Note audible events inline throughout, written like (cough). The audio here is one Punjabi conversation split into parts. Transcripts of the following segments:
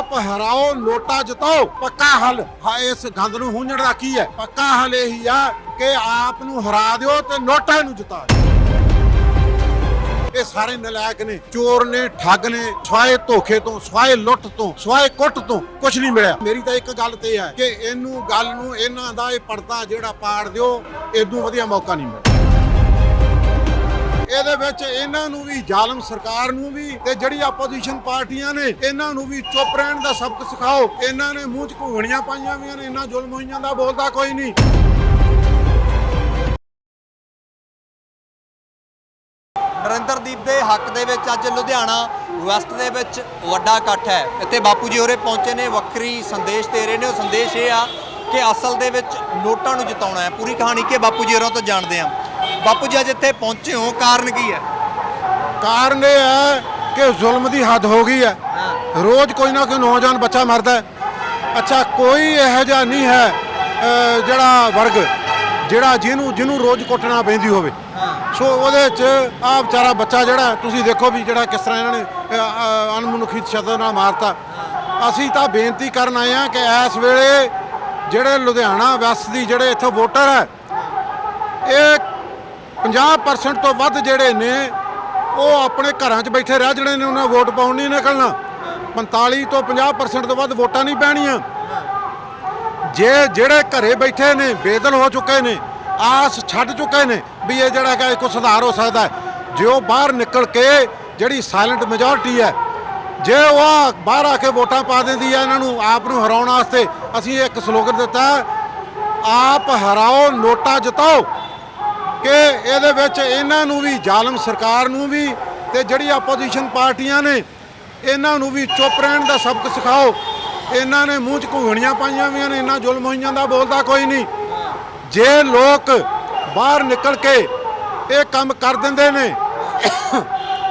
ਆਪ ਹਰਾਓ ਲੋਟਾ ਜਿਤਾਓ। ਪੱਕਾ ਹੱਲ। ਇਸ ਗੰਦ ਨੂੰ ਹੁੰਝਣ ਦਾ ਕੀ ਹੈ? ਪੱਕਾ ਹੱਲ ਇਹੀ ਆ ਕਿ ਆਪ ਨੂੰ ਹਰਾ ਦਿਓ ਤੇ ਨੋਟਾ ਨੂੰ ਜਿਤਾ ਇਹ ਸਾਰੇ ਨਲਾਇਕ ਨੇ, ਚੋਰ ਨੇ, ਠੱਗ ਨੇ, ਸਵਾਏ ਧੋਖੇ ਤੋਂ, ਸਵਾਏ ਲੁੱਟ ਤੋਂ, ਸਵਾਏ ਕੁੱਟ ਤੋਂ ਕੁਝ ਨਹੀਂ ਮਿਲਿਆ। ਮੇਰੀ ਤਾਂ ਇੱਕ ਗੱਲ ਤੇ ਹੈ ਕਿ ਇਹਨੂੰ, ਗੱਲ ਨੂੰ ਇਹਨਾਂ ਦਾ ਇਹ ਪਰਦਾ ਜਿਹੜਾ ਪਾੜ ਦਿਓ ਇਦੋਂ ਵਧੀਆ ਮੌਕਾ ਨਹੀਂ ਮਿਲਦਾ ਇਹਦੇ ਵਿੱਚ ਇਹਨਾਂ ਨੂੰ ਵੀ, ਜ਼ਾਲਮ ਸਰਕਾਰ ਨੂੰ ਵੀ ਤੇ ਜਿਹੜੀ ਆਪੋਜੀਸ਼ਨ ਪਾਰਟੀਆਂ ਨੇ, ਇਹਨਾਂ ਨੂੰ ਵੀ ਚੁੱਪ ਰਹਿਣ ਦਾ ਸਬਕ ਸਿਖਾਓ। ਇਹਨਾਂ ਨੇ ਮੂੰਹ 'ਚ ਘੁੰਗਣੀਆਂ ਪਾਈਆਂ ਹੋਈਆਂ ਨੇ, ਇਹਨਾਂ ਜ਼ੁਲਮ ਹੋਈਆਂ ਦਾ ਬੋਲਦਾ ਕੋਈ ਨਹੀਂ। ਨਰਿੰਦਰਦੀਪ ਦੇ ਹੱਕ ਦੇ ਵਿੱਚ ਅੱਜ ਲੁਧਿਆਣਾ ਵੈਸਟ ਦੇ ਵਿੱਚ ਵੱਡਾ ਇਕੱਠ ਹੈ। ਇੱਥੇ ਬਾਪੂ ਜੀ ਹੋਰੇ ਪਹੁੰਚੇ ਨੇ, ਵੱਖਰੀ ਸੰਦੇਸ਼ ਦੇ ਰਹੇ ਨੇ। ਉਹ ਸੰਦੇਸ਼ ਇਹ ਆ ਕਿ ਅਸਲ ਦੇ ਵਿੱਚ ਨੋਟਾਂ ਨੂੰ ਜਿਤਾਉਣਾ ਹੈ। ਪੂਰੀ ਕਹਾਣੀ ਕਿ ਬਾਪੂ ਜੀ ਹੋਰਾਂ ਤੋਂ ਜਾਣਦੇ ਹਾਂ। ਬਾਪੂ ਜੀ ਅੱਜ ਇੱਥੇ ਪਹੁੰਚੇ ਹੋ ਕਾਰਨ ਕੀ ਹੈ? ਕਾਰਨ ਇਹ ਹੈ ਕਿ ਜ਼ੁਲਮ ਦੀ ਹੱਦ ਹੋ ਗਈ ਹੈ। ਰੋਜ਼ ਕੋਈ ਨਾ ਕੋਈ ਨੌਜਵਾਨ ਬੱਚਾ ਮਰਦਾ ਹੈ। ਅੱਛਾ ਕੋਈ ਇਹੋ ਜਿਹਾ ਨਹੀਂ ਹੈ ਜਿਹੜਾ ਵਰਗ ਜਿਹੜਾ ਜਿਹਨੂੰ ਜਿਹਨੂੰ ਰੋਜ਼ ਕੁੱਟਣਾ ਪੈਂਦੀ ਹੋਵੇ। ਸੋ ਉਹਦੇ ਚ ਆ ਵਿਚਾਰਾ ਬੱਚਾ ਜਿਹੜਾ ਤੁਸੀਂ ਦੇਖੋ ਵੀ ਜਿਹੜਾ ਕਿਸ ਤਰ੍ਹਾਂ ਇਹਨਾਂ ਨੇ ਅਹ, ਅਹ, ਅਣਮਨੁੱਖੀ ਸ਼ਬਦ ਨਾਲ ਮਾਰਤਾ। ਅਸੀਂ ਤਾਂ ਬੇਨਤੀ ਕਰਨ ਆਏ ਆ ਕਿ ਇਸ ਵੇਲੇ ਜਿਹੜੇ ਲੁਧਿਆਣਾ ਵੈਸਟ ਦੀ ਜਿਹੜੇ ਇੱਥੇ ਵੋਟਰ ਹੈ ਇਹ 50% ਤੋਂ ਵੱਧ ਜਿਹੜੇ ਨੇ, ਉਹ ਆਪਣੇ ਘਰਾਂ 'ਚ ਬੈਠੇ ਰਹਿ ਜਿਹੜੇ ਨੇ, ਉਹਨਾਂ ਵੋਟ ਪਾਉਣ ਨਹੀਂ ਨਿਕਲਣਾ 45 ਤੋਂ 50% ਤੋਂ ਵੱਧ ਵੋਟਾਂ ਨਹੀਂ ਪੈਣੀਆਂ। ਜੇ ਜਿਹੜੇ ਘਰੇ ਬੈਠੇ ਨੇ, ਬੇਦਲ ਹੋ ਚੁੱਕੇ ਨੇ, ਆਸ ਛੱਡ ਚੁੱਕੇ ਨੇ ਵੀ ਇਹ ਜਿਹੜਾ ਹੈਗਾ ਕੋਈ ਸੁਧਾਰ ਹੋ ਸਕਦਾ ਹੈ। ਜੇ ਉਹ ਬਾਹਰ ਨਿਕਲ ਕੇ ਜਿਹੜੀ ਸਾਇਲੈਂਟ ਮੈਜੋਰਟੀ ਹੈ, ਜੇ ਉਹ ਬਾਹਰ ਆ ਕੇ ਵੋਟਾਂ ਪਾ ਦਿੰਦੀ ਹੈ, ਇਹਨਾਂ ਨੂੰ ਆਪ ਨੂੰ ਹਰਾਉਣ ਵਾਸਤੇ, ਅਸੀਂ ਇੱਕ ਸਲੋਗਨ ਦਿੱਤਾ ਆਪ ਹਰਾਓ, ਨੋਟਾ ਜਿਤਾਓ। ਕਿ ਇਹਦੇ ਵਿੱਚ ਇਹਨਾਂ ਨੂੰ ਵੀ, ਜ਼ਾਲਮ ਸਰਕਾਰ ਨੂੰ ਵੀ ਤੇ ਜਿਹੜੀ ਆਪੋਜੀਸ਼ਨ ਪਾਰਟੀਆਂ ਨੇ, ਇਹਨਾਂ ਨੂੰ ਵੀ ਚੁੱਪ ਰਹਿਣ ਦਾ ਸਬਕ ਸਿਖਾਓ। ਇਹਨਾਂ ਨੇ ਮੂੰਹ 'ਚ ਘੁੰਗਣੀਆਂ ਪਾਈਆਂ ਵੀਆਂ ਨੇ, ਇਹਨਾਂ ਜ਼ੁਲਮ ਹੋਈਆਂ ਦਾ ਬੋਲਦਾ ਕੋਈ ਨਹੀਂ। ਜੇ ਲੋਕ ਬਾਹਰ ਨਿਕਲ ਕੇ ਇਹ ਕੰਮ ਕਰ ਦਿੰਦੇ ਨੇ,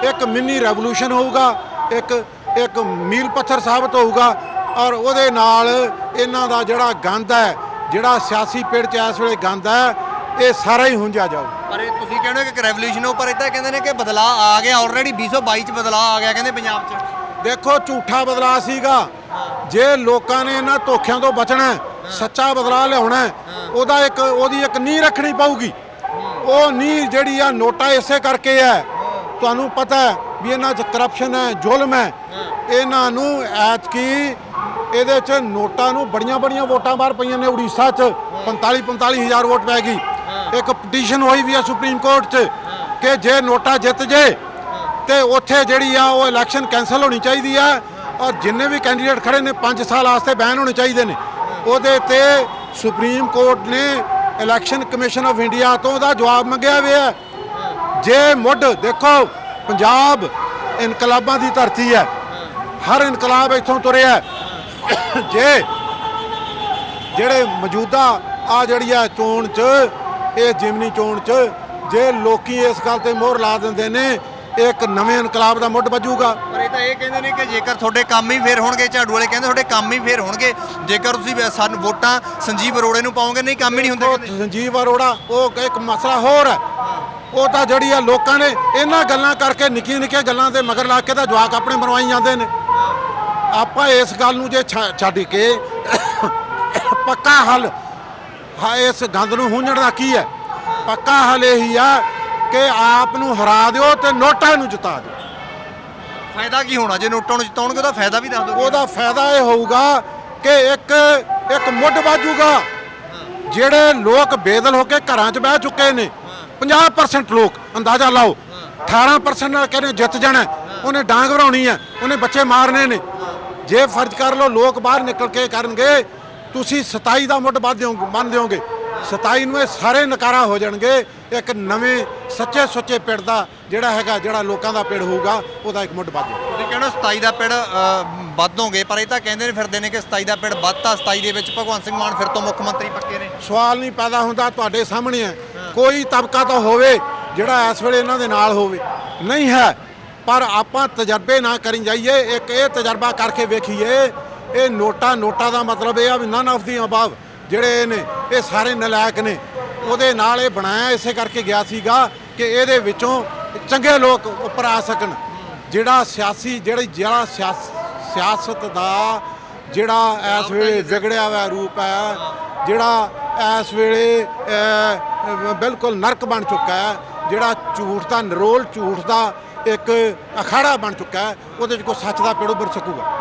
ਇੱਕ ਮਿੰਨੀ ਰੈਵੋਲੂਸ਼ਨ ਹੋਊਗਾ, ਇੱਕ ਇੱਕ ਮੀਲ ਪੱਥਰ ਸਾਬਤ ਹੋਊਗਾ ਔਰ ਉਹਦੇ ਨਾਲ ਇਹਨਾਂ ਦਾ ਜਿਹੜਾ ਗੰਦ ਹੈ, ਜਿਹੜਾ ਸਿਆਸੀ ਪਿੜ 'ਚ ਇਸ ਵੇਲੇ ਗੰਦ ਹੈ ਇਹ ਸਾਰਾ ਹੀ ਹੁੰਜਾ ਜਾਊ। ਪਰ ਇਹ ਤੁਸੀਂ ਕਹਿੰਦੇ ਹੋ ਕਿ ਰੈਵੋਲੂਸ਼ਨ ਹੋ ਪਰ ਇਦਾਂ ਕਹਿੰਦੇ ਨੇ ਕਿ ਬਦਲਾਅ ਆ ਗਿਆ ਆਲਰੇਡੀ 2022 ਚ ਬਦਲਾਅ ਆ ਗਿਆ ਕਹਿੰਦੇ ਪੰਜਾਬ 'ਚ। ਦੇਖੋ ਝੂਠਾ ਬਦਲਾਅ ਸੀਗਾ। ਜੇ ਲੋਕਾਂ ਨੇ ਇਹਨਾਂ ਧੋਖਿਆਂ ਤੋਂ ਬਚਣਾ ਹੈ, ਸੱਚਾ ਬਦਲਾਅ ਲਿਆਉਣਾ ਹੈ, ਉਹਦਾ ਇੱਕ ਉਹਦੀ ਇੱਕ ਨੀਂਹ ਰੱਖਣੀ ਪਊਗੀ। ਉਹ ਨੀਂਹ ਜਿਹੜੀ ਆ ਨੋਟਾ ਇਸੇ ਕਰਕੇ ਹੈ। ਤੁਹਾਨੂੰ ਪਤਾ ਹੈ ਵੀ ਇਹਨਾਂ 'ਚ ਕਰਪਸ਼ਨ ਹੈ ਜ਼ੁਲਮ ਹੈ। ਇਹਨਾਂ ਨੂੰ ਐਤਕੀ ਇਹਦੇ 'ਚ ਨੋਟਾਂ ਨੂੰ ਬੜੀਆਂ ਬੜੀਆਂ ਵੋਟਾਂ ਬਾਹਰ ਪਈਆਂ ਨੇ ਉੜੀਸਾ 'ਚ। 45 45 ਹਜ਼ਾਰ ਵੋਟ ਪੈ ਗਈ। ਇੱਕ ਪਟੀਸ਼ਨ ਹੋਈ ਵੀ ਆ ਸੁਪਰੀਮ ਕੋਰਟ 'ਚ ਕਿ ਜੇ ਨੋਟਾ ਜਿੱਤ ਜੇ ਤੇ ਉੱਥੇ ਜਿਹੜੀ ਆ ਉਹ ਇਲੈਕਸ਼ਨ ਕੈਨਸਲ ਹੋਣੀ ਚਾਹੀਦੀ ਆ ਔਰ ਜਿੰਨੇ ਵੀ ਕੈਂਡੀਡੇਟ ਖੜੇ ਨੇ 5 ਸਾਲ ਵਾਸਤੇ ਬੈਨ ਹੋਣੇ ਚਾਹੀਦੇ ਨੇ। ਉਹਦੇ ਤੇ ਸੁਪਰੀਮ ਕੋਰਟ ਨੇ ਇਲੈਕਸ਼ਨ ਕਮਿਸ਼ਨ ਆਫ ਇੰਡੀਆ ਤੋਂ ਉਹਦਾ ਜਵਾਬ ਮੰਗਿਆ ਹੋਇਆ ਹੈ। ਜੇ ਮੁੱਢ ਦੇਖੋ, ਪੰਜਾਬ ਇਨਕਲਾਬਾਂ ਦੀ ਧਰਤੀ ਹੈ। ਹਰ ਇਨਕਲਾਬ ਇੱਥੋਂ ਤੁਰਿਆ ਜੇ ਜਿਹੜੇ ਮੌਜੂਦਾ ਆ ਜਿਹੜੀ ਆ ਚੋਣ 'ਚ ਇਹ ਜਿਮਨੀ ਚੋਣ 'ਚ ਜੇ ਲੋਕੀ ਇਸ ਗੱਲ ਤੇ ਮੋਹਰ ਲਾ ਦਿੰਦੇ ਨੇ ਇੱਕ ਨਵੇਂ ਇਨਕਲਾਬ ਦਾ ਮੁੱਢ ਵੱਜੂਗਾ। ਪਰ ਇਹ ਤਾਂ ਇਹ ਕਹਿੰਦੇ ਨੇ ਕਿ ਜੇਕਰ ਤੁਹਾਡੇ ਕੰਮ ਹੀ ਫੇਰ ਹੋਣਗੇ ਝਾੜੂ ਵਾਲੇ ਕਹਿੰਦੇ ਤੁਹਾਡੇ ਕੰਮ ਹੀ ਫੇਰ ਹੋਣਗੇ। ਜੇਕਰ ਤੁਸੀਂ ਵੈ- ਸਾਨੂੰ ਵੋਟਾਂ ਸੰਜੀਵ ਅਰੋੜੇ ਨੂੰ ਪਾਓਗੇ ਨਹੀਂ ਕੰਮ ਹੀ ਨਹੀਂ ਹੁੰਦੇ ਉਹ ਕਹਿੰਦੇ ਸੰਜੀਵ ਅਰੋੜਾ ਉਹ ਇੱਕ ਮਸਲਾ ਹੋਰ ਹੈ। ਉਹ ਤਾਂ ਜਿਹੜੀ ਆ ਲੋਕਾਂ ਨੇ ਇਹਨਾਂ ਗੱਲਾਂ ਕਰਕੇ ਨਿੱਕੀਆਂ ਨਿੱਕੀਆਂ ਗੱਲਾਂ ਦੇ ਮਗਰ ਲਾ ਕੇ ਤਾਂ ਜਵਾਕ ਆਪਣੇ ਮਰਵਾਈ ਜਾਂਦੇ ਨੇ। ਆਪਾਂ ਇਸ ਗੱਲ ਨੂੰ ਜੇ ਛ- ਛੱਡ ਕੇ (coughs) ਪੱਕਾ ਹੱਲ ਹਾਂ ਇਸ ਗੰਦ ਨੂੰ ਹੁੰਝਣ ਦਾ ਕੀ ਹੈ? ਪੱਕਾ ਹੱਲ ਇਹੀ ਆ ਕਿ ਆਪ ਨੂੰ ਹਰਾ ਦਿਓ ਤੇ ਨੋਟਾਂ ਨੂੰ ਜਿਤਾ ਦਿਓ। ਫਾਇਦਾ ਕੀ ਹੋਣਾ? ਜੇ ਨੋਟਾਂ ਨੂੰ ਜਿਤਾਉਣਗੇ ਉਹਦਾ ਫਾਇਦਾ ਵੀ ਦੱਸ ਦਿਓ। ਉਹਦਾ ਫਾਇਦਾ ਇਹ ਹੋਊਗਾ ਕਿ ਇੱਕ ਇੱਕ ਮੁੱਢ ਵਾਜੂਗਾ। ਜਿਹੜੇ ਲੋਕ ਬੇਦਲ ਹੋ ਕੇ ਘਰਾਂ 'ਚ ਬਹਿ ਚੁੱਕੇ ਨੇ 50% ਲੋਕ ਅੰਦਾਜ਼ਾ ਲਾਓ। 18% ਨਾਲ ਕਹਿੰਦੇ ਜਿੱਤ ਜਾਣਾ। ਉਹਨੇ ਡਾਂਗ ਭਰਾਉਣੀ ਹੈ ਉਹਨੇ ਬੱਚੇ ਮਾਰਨੇ ਨੇ। ਜੇ ਫਰਜ਼ ਕਰ ਲਓ ਲੋਕ ਬਾਹਰ ਨਿਕਲ ਕੇ ਕਰਨਗੇ ਤੁਸੀਂ 27 ਦਾ ਮੁੱਢ ਬੰਨ ਦਿਓਗੇ ਬੰਨ ਦਿਓਗੇ। 27 ਨੂੰ ਇਹ ਸਾਰੇ ਨਕਾਰਾ ਹੋ ਜਾਣਗੇ। ਇੱਕ ਨਵੇਂ ਸੱਚੇ ਸੁੱਚੇ ਪਿੰਡ ਦਾ ਜਿਹੜਾ ਹੈਗਾ ਜਿਹੜਾ ਲੋਕਾਂ ਦਾ ਪਿੰਡ ਹੋਊਗਾ ਉਹਦਾ ਇੱਕ ਮੁੱਢ ਜਾਊਗਾ ਤੁਸੀਂ ਕਹਿੰਦੇ ਹੋ 27 ਦਾ ਪਿੜ ਵੱਧੋਗੇ ਪਰ ਇਹ ਤਾਂ ਕਹਿੰਦੇ ਨੇ ਫਿਰਦੇ ਨੇ ਕਿ 27 ਦਾ ਪਿੜ ਵੱਧਤਾ 27 ਦੇ ਵਿੱਚ ਭਗਵੰਤ ਸਿੰਘ ਮਾਨ ਫਿਰ ਤੋਂ ਮੁੱਖ ਮੰਤਰੀ ਪੱਕੇ ਨੇ। ਸਵਾਲ ਨਹੀਂ ਪੈਦਾ ਹੁੰਦਾ ਤੁਹਾਡੇ ਸਾਹਮਣੇ ਹੈ। ਕੋਈ ਤਬਕਾ ਤਾਂ ਹੋਵੇ ਜਿਹੜਾ ਇਸ ਵੇਲੇ ਇਹਨਾਂ ਦੇ ਨਾਲ ਹੋਵੇ। ਨਹੀਂ ਹੈ ਪਰ ਆਪਾਂ ਤਜਰਬੇ ਨਾ ਕਰੀ ਜਾਈਏ ਇੱਕ ਇਹ ਤਜਰਬਾ ਕਰਕੇ ਵੇਖੀਏ ਇਹ ਨੋਟਾ ਨੋਟਾ ਦਾ ਮਤਲਬ ਇਹ ਆ ਵੀ ਨਨ ਆਫ ਦੀ ਅਬਾਵ ਜਿਹੜੇ ਨੇ ਇਹ ਸਾਰੇ ਨਲਾਇਕ ਨੇ। ਉਹਦੇ ਨਾਲ ਇਹ ਬਣਾਇਆ ਇਸੇ ਕਰਕੇ ਗਿਆ ਸੀਗਾ ਕਿ ਇਹਦੇ ਵਿੱਚੋਂ ਚੰਗੇ ਲੋਕ ਉੱਪਰ ਆ ਸਕਣ। ਜਿਹੜਾ ਸਿਆਸੀ ਜਿਹੜੀ ਜਿਹੜਾ ਸਿਆਸ- ਸਿਆਸਤ ਦਾ ਜਿਹੜਾ ਇਸ ਵੇਲੇ ਵਿਗੜਿਆ ਹੋਇਆ ਰੂਪ ਹੈ ਜਿਹੜਾ ਇਸ ਵੇਲੇ ਬਿਲਕੁਲ ਨਰਕ ਬਣ ਚੁੱਕਾ ਹੈ ਜਿਹੜਾ ਝੂਠ ਦਾ ਨਰੋਲ ਝੂਠ ਦਾ ਇੱਕ ਅਖਾੜਾ ਬਣ ਚੁੱਕਾ ਹੈ ਉਹਦੇ 'ਚ ਕੋਈ ਸੱਚ ਦਾ ਪੇੜ ਉੱਭਰ ਸਕੂਗਾ।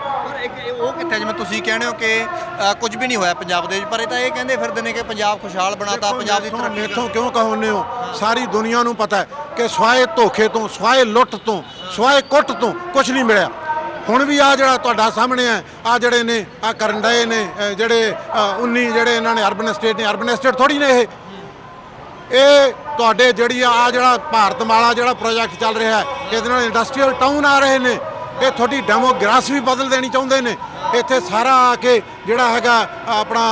ਉਹ ਕਿੱਥੇ ਜਿਵੇਂ ਤੁਸੀਂ ਕਹਿੰਦੇ ਹੋ ਕਿ ਅ, ਕੁਝ ਵੀ ਨਹੀਂ ਹੋਇਆ ਪੰਜਾਬ ਦੇ ਵਿੱਚ ਪਰ ਇਹ ਤਾਂ ਇਹ ਕਹਿੰਦੇ ਫਿਰਦੇ ਨੇ ਕਿ ਪੰਜਾਬ ਖੁਸ਼ਹਾਲ ਬਣਾਤਾ ਪੰਜਾਬ ਦੀ ਤਰੱਕੀ ਮੈਥੋਂ ਕਿਉਂ ਕਹੋਨੇ ਹੋ? ਸਾਰੀ ਦੁਨੀਆ ਨੂੰ ਪਤਾ ਹੈ ਕਿ ਸਵਾਏ ਧੋਖੇ ਤੋਂ ਸਵਾਏ ਲੁੱਟ ਤੋਂ ਸਵਾਏ ਕੁੱਟ ਤੋਂ ਕੁਝ ਨਹੀਂ ਮਿਲਿਆ। ਹੁਣ ਵੀ ਆ ਜਿਹੜਾ ਤੁਹਾਡਾ ਸਾਹਮਣੇ ਹੈ ਆ ਜਿਹੜੇ ਨੇ ਆ ਕਰਨ ਡਏ ਨੇ ਅ, ਜਿਹੜੇ ਅ, 19 ਜਿਹੜੇ ਇਹਨਾਂ ਨੇ ਅਰਬਨ ਸਟੇਟ ਨੇ ਅਰਬਨ ਸਟੇਟ ਥੋੜੀ ਨੇ ਇਹ? ਇਹ ਤੁਹਾਡੇ ਜਿਹੜੀ ਆ ਆਹ ਜਿਹੜਾ ਭਾਰਤਮਾਲਾ ਜਿਹੜਾ ਪ੍ਰੋਜੈਕਟ ਚੱਲ ਰਿਹਾ ਹੈ ਇਹਦੇ ਨਾਲ ਇੰਡਸਟਰੀਅਲ ਟਾਊਨ ਆ ਰਹੇ ਨੇ। ਇਹ ਤੁਹਾਡੀ ਡੈਮੋਗ੍ਰਾਫੀ ਵੀ ਬਦਲ ਦੇਣੀ ਚਾਹੁੰਦੇ ਨੇ। ਇੱਥੇ ਸਾਰਾ ਆ ਕੇ ਜਿਹੜਾ ਹੈਗਾ, ਆਪਣਾ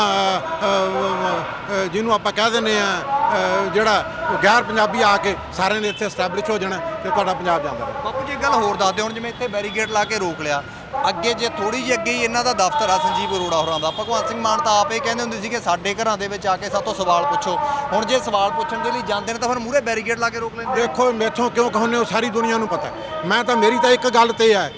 ਜਿਹਨੂੰ ਆਪਾਂ ਕਹਿ ਦਿੰਦੇ ਆ ਜਿਹੜਾ ਗੈਰ ਪੰਜਾਬੀ ਆ ਕੇ ਸਾਰਿਆਂ ਨੇ ਇੱਥੇ ਸਟੈਬਲਿਸ਼ ਹੋ ਜਾਣਾ ਤੇ ਤੁਹਾਡਾ ਪੰਜਾਬ ਜਾਂਦਾ ਰਹੇ। ਬਾਪੂ ਜੀ, ਇੱਕ ਗੱਲ ਹੋਰ ਦੱਸ ਦਿਓ ਹੁਣ ਜਿਵੇਂ ਇੱਥੇ ਬੈਰੀਗੇਡ ਲਾ ਕੇ ਰੋਕ ਲਿਆ। ਅੱਗੇ ਜੇ ਥੋੜੀ ਜਿਹੀ ਅੱਗੇ ਹੀ ਇਹਨਾਂ ਦਾ ਦਫ਼ਤਰ ਆ ਸੰਜੀਵ ਅਰੋੜਾ ਹੋਰਾਂ ਦਾ। ਭਗਵੰਤ ਸਿੰਘ ਮਾਨ ਤਾਂ ਆਪੇ ਕਹਿੰਦੇ ਹੁੰਦੇ ਸੀ ਕਿ ਸਾਡੇ ਘਰਾਂ ਦੇ ਵਿੱਚ ਆ ਕੇ ਸਾਤੋਂ ਸਵਾਲ ਪੁੱਛੋ। ਹੁਣ ਜੇ ਸਵਾਲ ਪੁੱਛਣ ਦੇ ਲਈ ਜਾਂਦੇ ਨੇ ਤਾਂ ਫਿਰ ਮੂਹਰੇ ਬੈਰੀਗੇਡ ਲਾ ਕੇ ਰੋਕ ਲੈਂਦੇ ਦੇਖੋ ਮੈਥੋਂ ਕਿਉਂ ਕਹੋਨੇ ਹੋ? ਸਾਰੀ ਦੁਨੀਆ ਨੂੰ ਪਤਾ। ਮੈਂ ਤਾਂ ਮੇਰੀ ਤਾਂ ਇੱਕ ਗੱਲ ਤੇ ਹੈ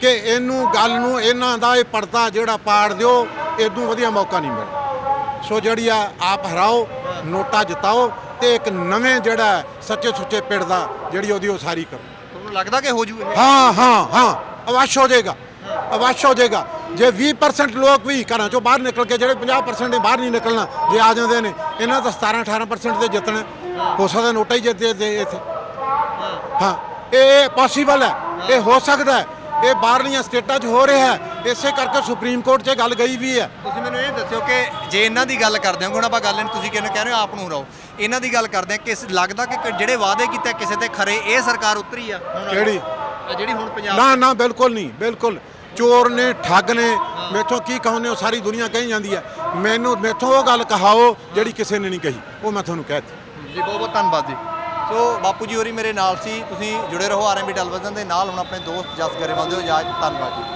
ਕਿ ਇਹਨੂੰ ਗੱਲ ਨੂੰ ਇਹਨਾਂ ਦਾ ਇਹ ਪਰਦਾ ਜਿਹੜਾ ਪਾੜ ਦਿਓ ਇਦੋਂ ਵਧੀਆ ਮੌਕਾ ਨਹੀਂ ਮਿਲਦਾ। ਸੋ ਜਿਹੜੀ ਆ ਆਪ ਹਰਾਓ ਨੋਟਾ ਜਿਤਾਓ ਤੇ ਇੱਕ ਨਵੇਂ ਜਿਹੜਾ ਸੱਚੇ ਸੁੱਚੇ ਪਿੰਡ ਦਾ ਜਿਹੜੀ ਉਹਦੀ ਉਹ ਸਾਰੀ ਕਰੋ। ਤੁਹਾਨੂੰ ਲੱਗਦਾ ਕਿ ਹੋ ਜੂ ਇਹ? ਹਾਂ ਹਾਂ ਹਾਂ। ਅਵਸ਼ ਹੋ ਜਾਏਗਾ। ਅਵਸ਼ ਹੋ ਜਾਏਗਾ। ਜੇ 20% ਲੋਕ ਵੀ ਘਰਾਂ ਚੋਂ ਬਾਹਰ ਨਿਕਲ ਕੇ ਜਿਹੜੇ 50% ਨੇ ਬਾਹਰ ਨਹੀਂ ਨਿਕਲਣਾ ਜੇ ਆ ਜਾਂਦੇ ਨੇ ਇਹਨਾਂ ਦਾ 17 18% ਤੇ ਜਿੱਤਣਾ। ਹੋ ਸਕਦਾ ਨੋਟਾ ਹੀ ਜਿੱਤੇ ਦੇ ਇੱਥੇ। ਹਾਂ ਇਹ ਪੋਸੀਬਲ ਹੈ। ਇਹ ਹੋ ਸਕਦਾ ਹੈ। ਇਹ ਬਾਹਰਲੀਆਂ ਸਟੇਟਾਂ 'ਚ ਹੋ ਰਿਹਾ ਹੈ। ਇਸੇ ਕਰਕੇ ਸੁਪਰੀਮ ਕੋਰਟ 'ਚ ਗੱਲ ਗਈ ਵੀ ਹੈ। ਤੁਸੀਂ ਮੈਨੂੰ ਇਹ ਦੱਸਿਓ ਕਿ ਜੇ ਇਹਨਾਂ ਦੀ ਗੱਲ ਕਰਦੇ ਹਾਂ ਹੁਣ ਆਪਾਂ ਗੱਲ ਤੁਸੀਂ ਕਿਹਨੂੰ ਕਹਿ ਰਹੇ ਹੋ ਆਪ ਨੂੰ ਰਹੋ। ਇਹਨਾਂ ਦੀ ਗੱਲ ਕਰਦੇ ਹਾਂ ਕਿ ਇਸ- ਲੱਗਦਾ ਕਿ ਜਿਹੜੇ ਵਾਅਦੇ ਕੀਤੇ ਕਿਸੇ ਤੇ ਖਰੇ ਇਹ ਸਰਕਾਰ ਉਤਰੀ ਆ? ਕਿਹੜੀ? ਆ ਜਿਹੜੀ ਹੁਣ ਪੰਜਾਬ ਨਾ ਨਾ ਬਿਲਕੁਲ ਨਹੀਂ ਬਿਲਕੁਲ। ਚੋਰ ਨੇ, ਠੱਗ ਨੇ, ਮੈਥੋਂ ਕੀ ਕਹੋਨੇ ਹੋ? ਸਾਰੀ ਦੁਨੀਆ ਕਹੀ ਜਾਂਦੀ ਹੈ। ਮੈਨੂੰ, ਮੈਥੋਂ ਉਹ ਗੱਲ ਕਹਾਓ ਜਿਹੜੀ ਕਿਸੇ ਨੇ ਨਹੀਂ ਕਹੀ। ਉਹ ਮੈਂ ਤੁਹਾਨੂੰ ਕਹਿ ਦਿੱਤੀ। ਜੀ, ਬਹੁਤ ਬਹੁਤ ਧੰਨਵਾਦ ਜੀ। ਸੋ ਬਾਪੂ ਜੀ ਹੋਰੀ ਮੇਰੇ ਨਾਲ ਸੀ, ਤੁਸੀਂ ਜੁੜੇ ਰਹੋ ਆਰਐਮਬੀ ਟੈਲੀਵਿਜ਼ਨ ਦੇ ਨਾਲ। ਹੁਣ ਆਪਣੇ ਦੋਸਤ ਜਸ ਗਰੇਵਾਲ ਦੇ ਇਜਾਜ਼ਤ ਧੰਨਵਾਦ ਜੀ।